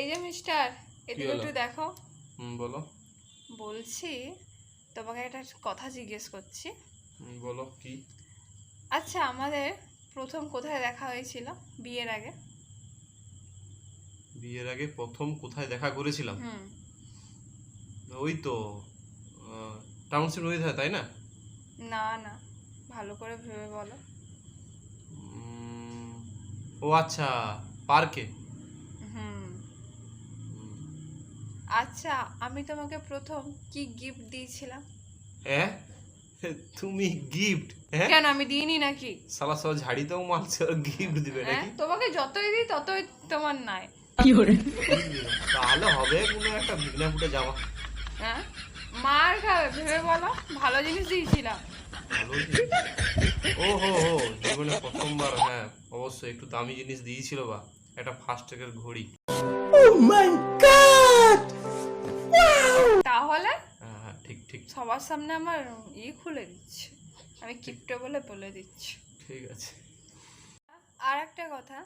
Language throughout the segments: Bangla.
এই যে মিস্টার এদিকে একটু দেখো। হুম বলো। বলছি তোমাকে একটা কথা জিজ্ঞেস করছি। বলো কি? আচ্ছা আমাদের প্রথম কোথায় দেখা হয়েছিল বিয়ের আগে? বিয়ের আগে প্রথম কোথায় দেখা করেছিলাম? হুম। ওই তো টাউনশিপ নদী ধারে তাই না? না না ভালো করে ভেবে বলো। ও আচ্ছা পার্কে? আচ্ছা আমি তোমাকে প্রথম কি গিফট দিয়েছিলাম? হ্যাঁ তুমি গিফট হ্যাঁ কেন আমি দিইনি নাকি? সালা সব ঝাড়িতেও মারছে আর গিফট দিবে হ্যাঁ নাকি? তোমাকে যতই দিই ততই তোমার নাই। তাহলে হবে কোনো একটা বিঘ্না ফুটে জামা হ্যাঁ? মার খাবে ভেবে বলো ভালো জিনিস দিয়েছিলাম। ভালো ও হো হো জীবনে প্রথমবার হ্যাঁ অবশ্যই একটু দামি জিনিস দিয়েছিল বা একটা ফার্স্ট ট্র্যাকের ঘড়ি। তাহলে হ্যাঁ হ্যাঁ ঠিক ঠিক। সবার সামনে আমার ই খুলে দিচ্ছে। আমি কিপটে বলে বলে দিচ্ছি। ঠিক আছে। আর একটা কথা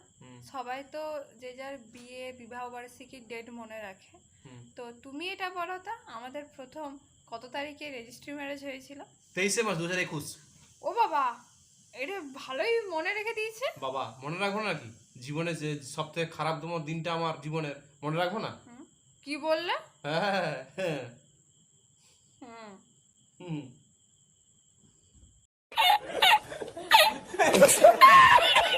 সবাই তো যে যার বিয়ে বিবাহ বার্ষিকীর ডেট মনে রাখে। তো তুমি এটা বলো তো আমাদের প্রথম কত তারিখে রেজিস্ট্রি ম্যারেজ হয়েছিল? তেইশে মাস দু হাজার একুশ। ও বাবা! এটা ভালোই মনে রেখে দিয়েছে? বাবা মনে রাখব না কি? জীবনে যে সব থেকে খারাপ তোমার দিনটা আমার জীবনের মনে রাখব না? কি বললে? হ্যাঁ। 응. 응.